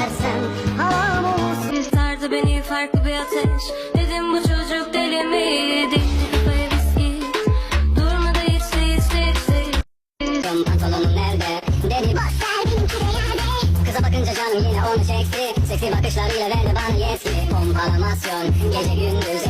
vazgeçersem havam olsun. Sardı beni farklı bir ateş. Dedim bu çocuk deli mi? Deli kafaya viski Durmadı hiç hiç hiç Pantolonun nerede? Dedi boş ver benimki de yerde. Kıza bakınca canım yine onu çekti. Seksi bakışlarıyla verdi bana yetki. Pompalamasyon Gece gündüz